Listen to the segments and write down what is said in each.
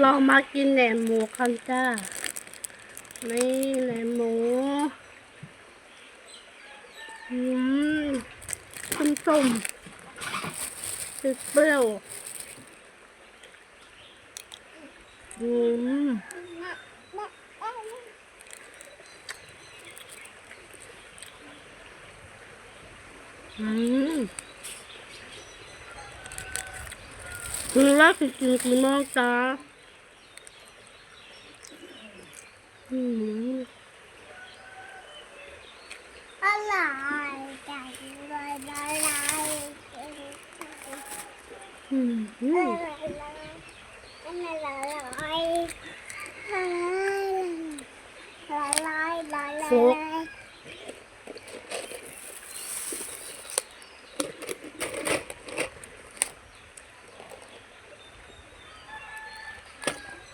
เรามากินแหนมหมูกันจ้า นี่แหนมหมู อืมส้มส้มๆติดเปรี้ยว อืมอืมคือแรกจริงคือน้องจ้า อืมอะไรจังเลยอะไร อืมอื อะ ม ไรอะไรอะไรอะไรอะไร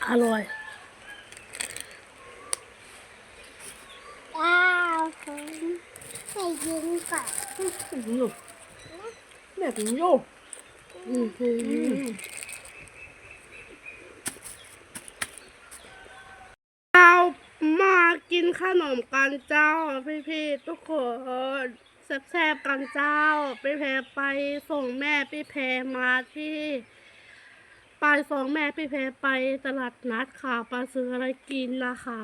อร่อย อ้าวผมให้ ยิงก่อนอืมแม่ถึงโยกอืมอืมเรามากินขนมกันเจ้า พี่ๆทุกคนแซ่บๆกันเจ้า ไปแพรไปส่งแม่ไปแพรมาที่ไปส่งแม่ไปแพรไปตลาดนัดค่ะไปซื้ออะไรกินนะคะ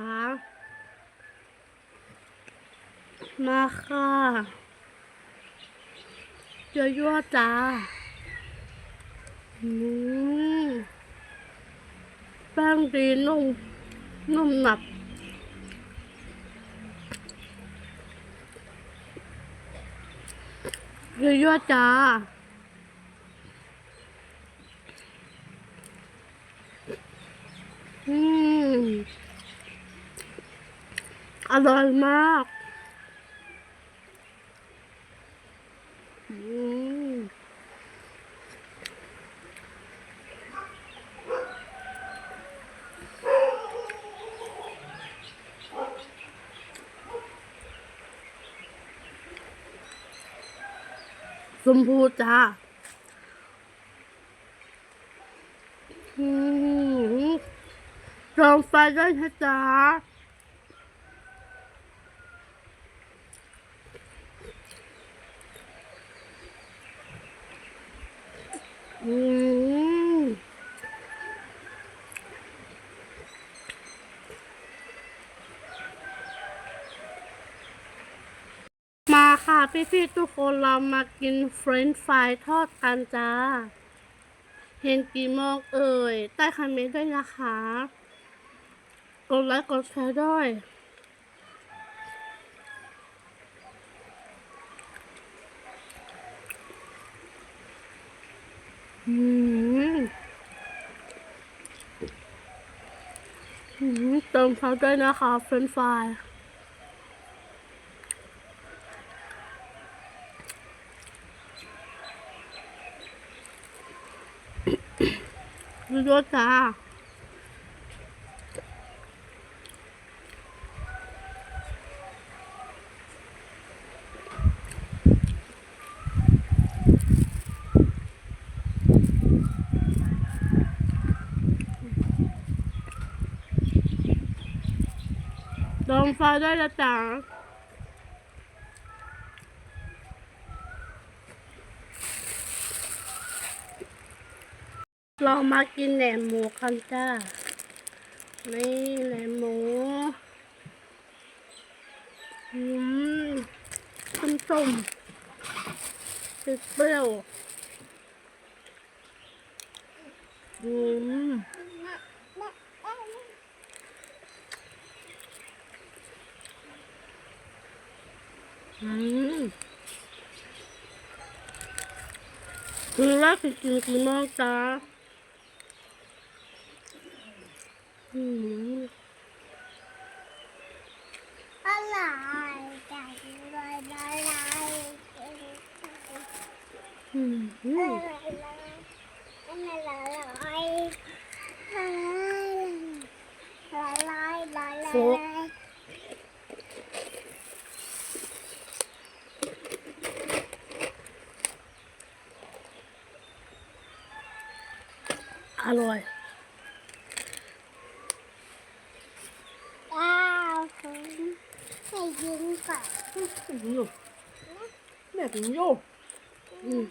มาค่ะยั่วจ้าอืมแป้งดีนุ่มนุ่มหนับยั่วจ้าอืมอร่อยมาก อืม ชมพูจ้าลองไฟได้นะจ๊ะ มาค่ะพี่ๆทุกคนเรามากินเฟรนช์ฟรายทอดกันจ้า เห็นกี่โมงเอ่ย ใต้คอมเมนต์ด้วยนะคะ กดไลค์กดแชร์ด้วย อืมอืม เติมเขาด้วยนะคะเฟรนฟรายดูด้วยจ้า ลงไฟได้แล้วจ้าเรามากินแหนมหมูกันจ้า นี่แหนมหมู อืมส้มส้มติดเปรี้ยวอืม อืม คือแรกจริงๆคือน้องจ้าอืมอะไรจังเลยอะไรอืมอืมอะไรอะไรอะไรอะไร อร่อยอ้าวผมไปยิงก่อน แบบนี้โยอืม